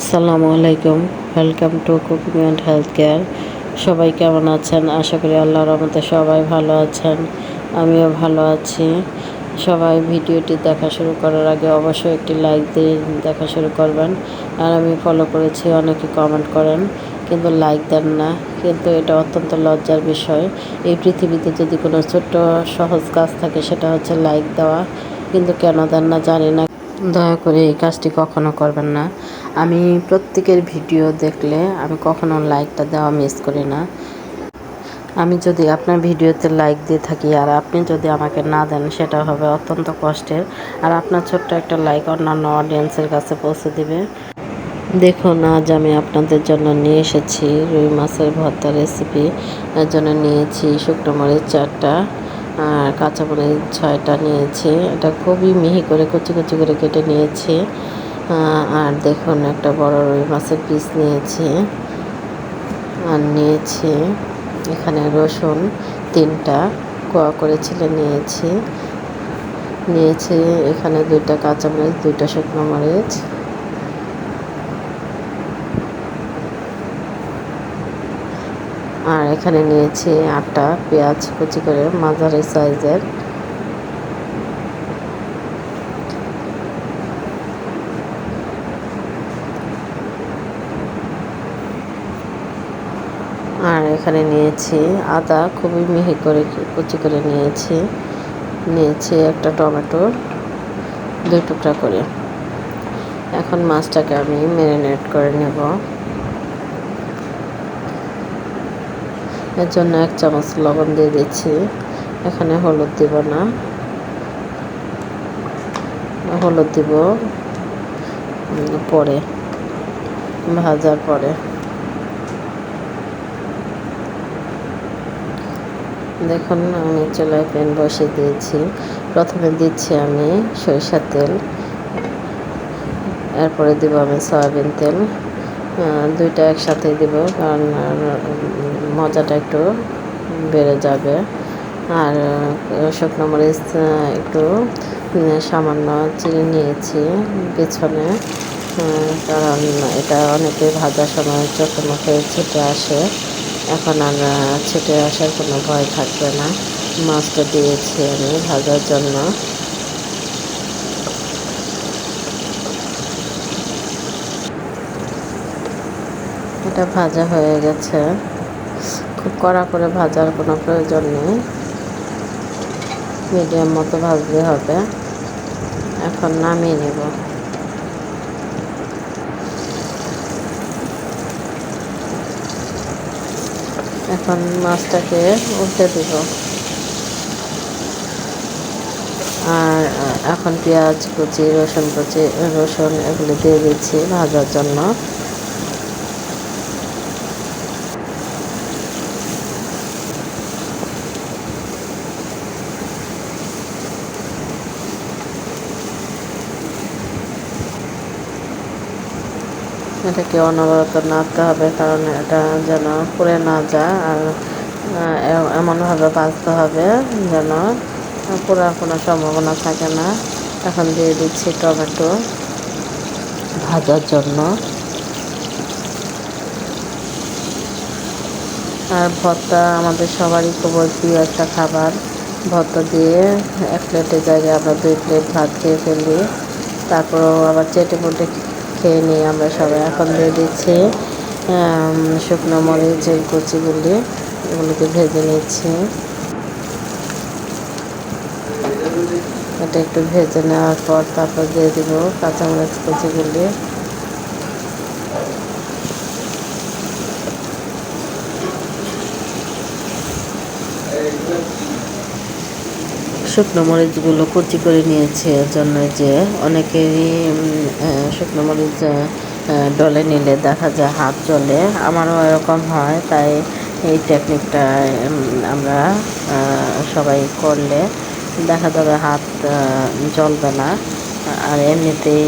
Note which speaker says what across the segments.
Speaker 1: আসসালামু আলাইকুম। Welcome to cooking and health care সবাই কেমন আছেন? আশা করি আল্লাহর রহমতে সবাই ভালো আছেন। আমিও ভালো আছি। সবাই ভিডিওটি দেখা শুরু করার আগে অবশ্যই একটি লাইক দিয়ে দেখা শুরু করবেন। আর আমি ফলো করেছি, অনেকে কমেন্ট করেন, কিন্তু লাইক দেন না। কিন্তু এটা অত্যন্ত লজ্জার বিষয়। এই পৃথিবীতে যদি কোনো ছোট্ট সহজ কাজ থাকে, সেটা হচ্ছে লাইক দেওয়া। কিন্তু কেন দেন না জানি না। দয়া করে এই কাজটি কখনো করবেন না। আমি প্রত্যেকের ভিডিও দেখলে আমি কখনো লাইকটা দেওয়া মিস করি না। আমি যদি আপনার ভিডিওতে লাইক দিয়ে থাকি আর আপনি যদি আমাকে না দেন, সেটা হবে অত্যন্ত কষ্টের। আর আপনার ছোট্ট একটা লাইক অন্যান্য অডিয়েন্সের কাছে পৌঁছে দিবে। দেখুন, আজ আমি আপনাদের জন্য নিয়ে এসেছি রুই মাছের ভর্তা রেসিপি এর জন্য নিয়েছি শুকনো মরিচ চারটা। আর কাঁচামরিচ ছয়টা নিয়েছি। এটা খুবই মিহি করে, কুচি কুচি করে কেটে নিয়েছি। আর দেখুন, একটা বড় রুই মাছের পিস নিয়েছি। আর নিয়েছি এখানে রসুন তিনটা, কোয়া করে ছিলে নিয়েছি। নিয়েছি এখানে দুইটা কাঁচামরিচ, দুইটা শুকনো মরিচ। আর এখানে নিয়েছি আটটা পেঁয়াজ কুচি করে মাঝারি সাইজের। আর এখানে নিয়েছি আদা, খুবই মিহি করে কুচি করে নিয়েছি। নিয়েছি একটা টমেটো, দুই টুকরা করে। এখন মাছটাকে আমি ম্যারিনেট করে নেব। এর জন্য এক চামচ লবণ দিয়ে দিচ্ছি। এখানে হলুদ দিব না। হলুদ দিব পরে, ভাজার পরে। দেখুন, আমি চুলায় প্যান বসিয়ে দিয়েছি। প্রথমে দিচ্ছি আমি সরিষার তেল। এরপরে দিব আমি সয়াবিন তেল। দুইটা একসাথে দিব, কারণ মজাটা একটু বেড়ে যাবে। আর শুকনো মরিচ একটু সামান্য চিনি নিয়েছি পেছনে কারণ এটা অনেকে ভাজার সময় চোখে মুখে ছিটে আসে। এখন আর ছিটে আসার কোনো ভয় থাকবে না। মাছটা দিয়েছি আমি ভাজার জন্য। এটা ভাজা হয়ে গেছে। খুব কড়া করে ভাজার কোনো প্রয়োজন নেই। মিডিয়াম মতো ভাজতে হবে। এখন নামিয়ে নেব। এখন মাছটাকে উল্টে দিব। আর এখন পেঁয়াজ কুচি, রসুন কুচি, রসুন এগুলো দিয়ে দিচ্ছি ভাজার জন্য। এটাকে অনবরত নাড়তে হবে, কারণ এটা যেন পুড়ে না যায়। আর এমনভাবে বাঁচতে হবে যেন পোড়ার কোনো সম্ভাবনা থাকে না। এখন দিয়ে দিচ্ছি টমেটো ভাজার জন্য। আর ভর্তা আমাদের সবারই খুব প্রিয় একটা খাবার। ভর্তা দিয়ে এক প্লেটের জায়গায় আমরা দুই প্লেট ভাত খেয়ে ফেলি। তারপরেও আবার চেটে পুটে খেয়ে নিই আমরা সবাই এখন দিয়ে দিচ্ছি শুকনো মরিচ, এই কুচিগুলি, এগুলোকে ভেজে নিচ্ছি। এটা একটু ভেজে নেওয়ার পর তারপর দিয়ে দিব কাঁচামরিচ কুচিগুলি। শুকনো মরিচগুলো কুচি করে নিয়েছি, এর জন্য যে অনেকেরই শুকনো মরিচ ডলে নিলে দেখা যায় হাত জলে আমারও এরকম হয়, তাই এই টেকনিকটা আমরা সবাই করলে দেখা যাবে হাত জ্বলবে না, আর এমনিতেই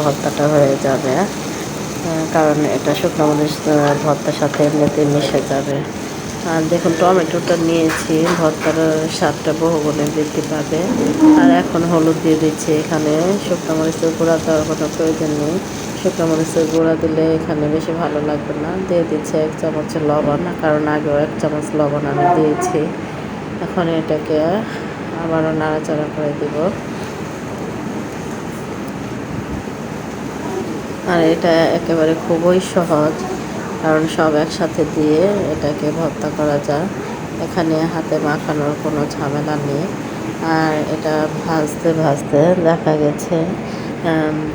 Speaker 1: ভর্তাটা হয়ে যাবে কারণ এটা শুকনো মরিচ ভর্তার সাথে এমনিতেই মিশে যাবে। আর দেখুন, টমেটোটা নিয়েছি, ভর্তার স্বাদটা বহুগুণে বৃদ্ধি পাবে। আর এখন হলুদ দিয়ে দিচ্ছি এখানে। শুকনো মরিচের গুঁড়া দেওয়ার কোনো প্রয়োজন নেই। শুকনো মরিচের গুঁড়া দিলে এখানে বেশি ভালো লাগবে না। দিয়ে দিচ্ছে এক চামচ লবণ, কারণ আগেও এক চামচ লবণ আমি দিয়েছি। এখন এটাকে আবারও নাড়াচাড়া করে দিব। আর এটা একেবারে খুবই সহজ। কারণ সব একসাথে দিয়ে এটাকে ভর্তা করা যায়। এখানে হাতে মাখানোর কোনো ঝামেলা নেই। আর এটা ভাজতে ভাজতে দেখা গেছে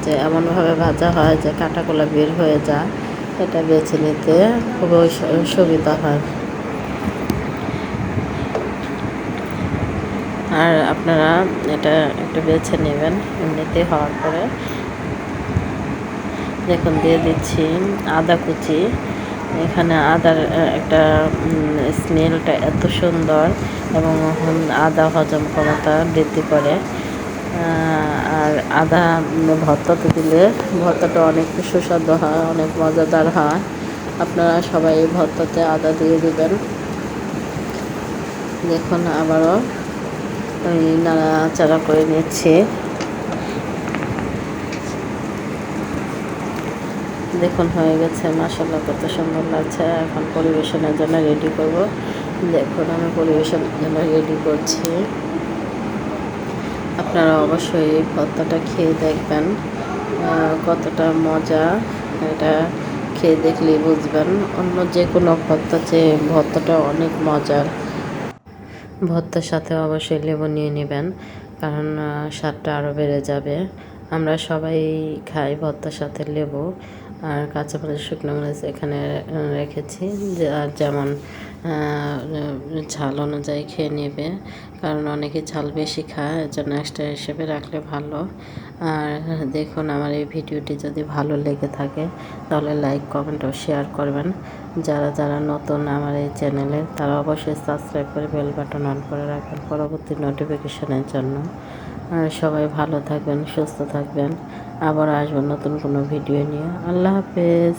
Speaker 1: যে এমনভাবে ভাজা হয় যে কাঁটাগুলো বের হয়ে যায়। এটা বেছে নিতে খুবই সুবিধা হয়। আর আপনারা এটা একটু বেছে নেবেন। এমনিতে হওয়ার পরে দেখুন দিয়ে দিচ্ছি আদা কুচি। এখানে আদার একটা স্মেলটা এত সুন্দর এবং আদা হজম ক্ষমতা বৃদ্ধি করে। আর আদা ভর্তাতে দিলে ভর্তাটা অনেক সুস্বাদু হয়, অনেক মজাদার হয়। আপনারা সবাই এই ভর্তাতে আদা দিয়ে দিবেন। দেখুন, আবারও নাড়াচাড়া করে নিচ্ছি। দেখুন, হয়ে গেছে মাসাল্লাহ কত সুন্দর লাগছে। এখন পরিবেশনের জন্য রেডি করব। দেখুন, আমি পরিবেশনের জন্য রেডি করছি। আপনারা অবশ্যই এই ভর্তাটা খেয়ে দেখবেন কতটা মজা। এটা খেয়ে দেখলেই বুঝবেন, অন্য যে কোনো ভর্তা চেয়ে ভর্তাটা অনেক মজার। ভর্তার সাথে অবশ্যই লেবু নিয়ে নেবেন, কারণ স্বাদটা আরও বেড়ে যাবে। আমরা সবাই খাই ভর্তার সাথে লেবু। আর কাঁচা মরিচ শুকনো মরিচ এখানে রেখেছি। যেমন ঝাল অনুযায়ী খেয়ে নেবে, কারণ অনেকে ঝাল বেশি খায় এর জন্য এক্সট্রা হিসেবে রাখলে ভালো। আর দেখুন, আমার এই ভিডিওটি যদি ভালো লেগে থাকে, তাহলে লাইক কমেন্ট ও শেয়ার করবেন। যারা যারা নতুন আমার এই চ্যানেলে তারা অবশ্যই সাবস্ক্রাইব করে বেল বাটন অন করে রাখবেন, পরবর্তী নোটিফিকেশনের জন্য। সবাই ভালো থাকবেন, সুস্থ থাকবেন। আবার আসব নতুন কোনো ভিডিও নিয়ে। আল্লাহ হাফেজ।